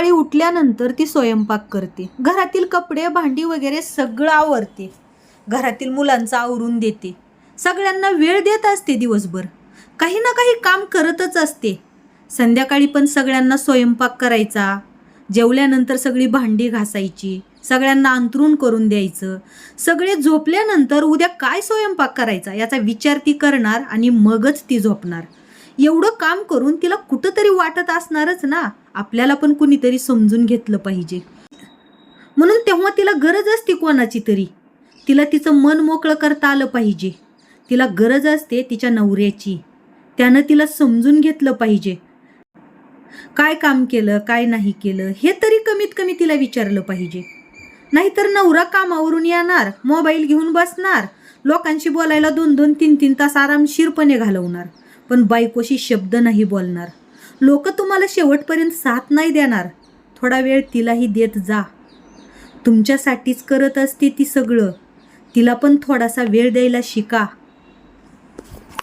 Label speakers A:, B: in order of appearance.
A: सकाळी उठल्यानंतर ती स्वयंपाक करते. घरातील कपडे भांडी वगैरे सगळं आवरते. घरातील मुलांचं आवरून देते. सगळ्यांना वेळ देत असते दिवसभर. काही ना काही काम करतच असते. संध्याकाळी पण सगळ्यांना स्वयंपाक करायचा. जेवल्यानंतर सगळी भांडी घासायची. सगळ्यांना अंतरून करून द्यायचं. सगळे झोपल्यानंतर उद्या काय स्वयंपाक करायचा याचा विचार ती करणार आणि मगच ती झोपणार. एवढं काम करून तिला कुठंतरी वाटत असणारच ना. आपल्याला पण कुणीतरी समजून घेतलं पाहिजे. म्हणून तेव्हा तिला गरज असते कोणाची तरी. तिला तिचं मन मोकळं करता आलं पाहिजे. तिला गरज असते तिच्या नवऱ्याची. त्यानं तिला समजून घेतलं पाहिजे. काय काम केलं काय नाही केलं हे तरी कमीत कमी तिला विचारलं पाहिजे. नाहीतर नवरा कामावरून येणार मोबाईल घेऊन बसणार लोकांशी बोलायला दोन दोन तीन तीन तास आरामशीरपणे घालवणार. पण बायकोशी शब्द नाही बोलणार. लोक तुम्हाला शेवटपर्यंत साथ नाही देणार. थोडा वेळ तिलाही देत जा. तुमच्यासाठीच करत असते ती सगळं. तिला पण थोडासा वेळ द्यायला शिका.